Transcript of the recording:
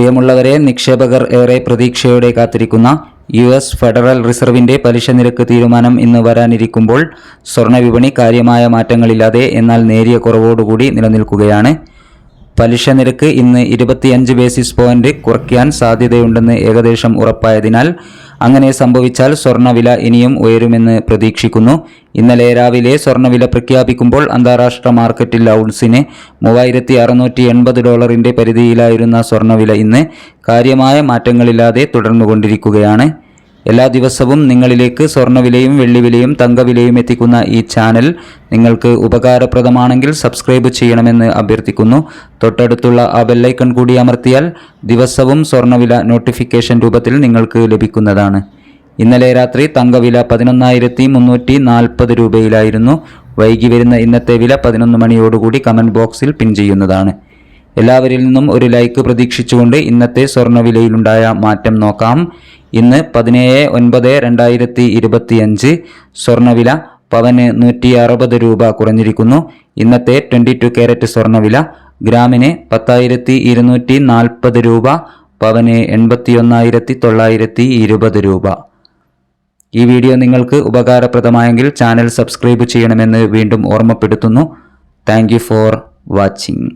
പ്രിയമുള്ളവരെ നിക്ഷേപകർ ഏറെ പ്രതീക്ഷയോടെ കാത്തിരിക്കുന്ന യു എസ് ഫെഡറൽ റിസർവിന്റെ പലിശ നിരക്ക് തീരുമാനം ഇന്ന് വരാനിരിക്കുമ്പോൾ സ്വർണ വിപണി കാര്യമായ മാറ്റങ്ങളില്ലാതെ എന്നാൽ നേരിയ കുറവോടുകൂടി നിലനിൽക്കുകയാണ്. പലിശ നിരക്ക് ഇന്ന് ഇരുപത്തിയഞ്ച് ബേസിസ് പോയിന്റ് കുറയ്ക്കാൻ സാധ്യതയുണ്ടെന്ന് ഏകദേശം ഉറപ്പായതിനാൽ അങ്ങനെ സംഭവിച്ചാൽ സ്വർണവില ഇനിയും ഉയരുമെന്ന് പ്രതീക്ഷിക്കുന്നു. ഇന്നലെ രാവിലെ സ്വർണവില പ്രഖ്യാപിക്കുമ്പോൾ അന്താരാഷ്ട്ര മാർക്കറ്റിൽ ഔൺസിന് മൂവായിരത്തി അറുന്നൂറ്റി എൺപത് ഡോളറിന്റെ പരിധിയിലായിരുന്ന സ്വർണവില ഇന്ന് കാര്യമായ മാറ്റങ്ങളില്ലാതെ തുടർന്നുകൊണ്ടിരിക്കുകയാണ്. എല്ലാ ദിവസവും നിങ്ങളിലേക്ക് സ്വർണവിലയും വെള്ളിവിലയും തങ്കവിലയും എത്തിക്കുന്ന ഈ ചാനൽ നിങ്ങൾക്ക് ഉപകാരപ്രദമാണെങ്കിൽ സബ്സ്ക്രൈബ് ചെയ്യണമെന്ന് അഭ്യർത്ഥിക്കുന്നു. തൊട്ടടുത്തുള്ള ആ ബെല്ലൈക്കൺ കൂടി അമർത്തിയാൽ ദിവസവും സ്വർണവില നോട്ടിഫിക്കേഷൻ രൂപത്തിൽ നിങ്ങൾക്ക് ലഭിക്കുന്നതാണ്. ഇന്നലെ രാത്രി തങ്കവില പതിനൊന്നായിരത്തി മുന്നൂറ്റി നാൽപ്പത് രൂപയിലായിരുന്നു. വൈകി വരുന്ന ഇന്നത്തെ വില പതിനൊന്ന് മണിയോടുകൂടി കമന്റ് ബോക്സിൽ പിൻ ചെയ്യുന്നതാണ്. എല്ലാവരിൽ നിന്നും ഒരു ലൈക്ക് പ്രതീക്ഷിച്ചുകൊണ്ട് ഇന്നത്തെ സ്വർണവിലയിലുണ്ടായ മാറ്റം നോക്കാം. ഇന്ന് പതിനേഴ് ഒൻപത് രണ്ടായിരത്തി ഇരുപത്തിയഞ്ച് സ്വർണവില പവന് നൂറ്റി അറുപത് രൂപ കുറഞ്ഞിരിക്കുന്നു. ഇന്നത്തെ ട്വന്റി ടു ക്യാരറ്റ് സ്വർണവില ഗ്രാമിന് പത്തായിരത്തി ഇരുന്നൂറ്റി നാൽപ്പത് രൂപ പവന് എൺപത്തി ഒന്നായിരത്തി തൊള്ളായിരത്തി ഇരുപത് രൂപ. ഈ വീഡിയോ നിങ്ങൾക്ക് ഉപകാരപ്രദമായെങ്കിൽ ചാനൽ സബ്സ്ക്രൈബ് ചെയ്യണമെന്ന് വീണ്ടും ഓർമ്മപ്പെടുത്തുന്നു. Thank for watching.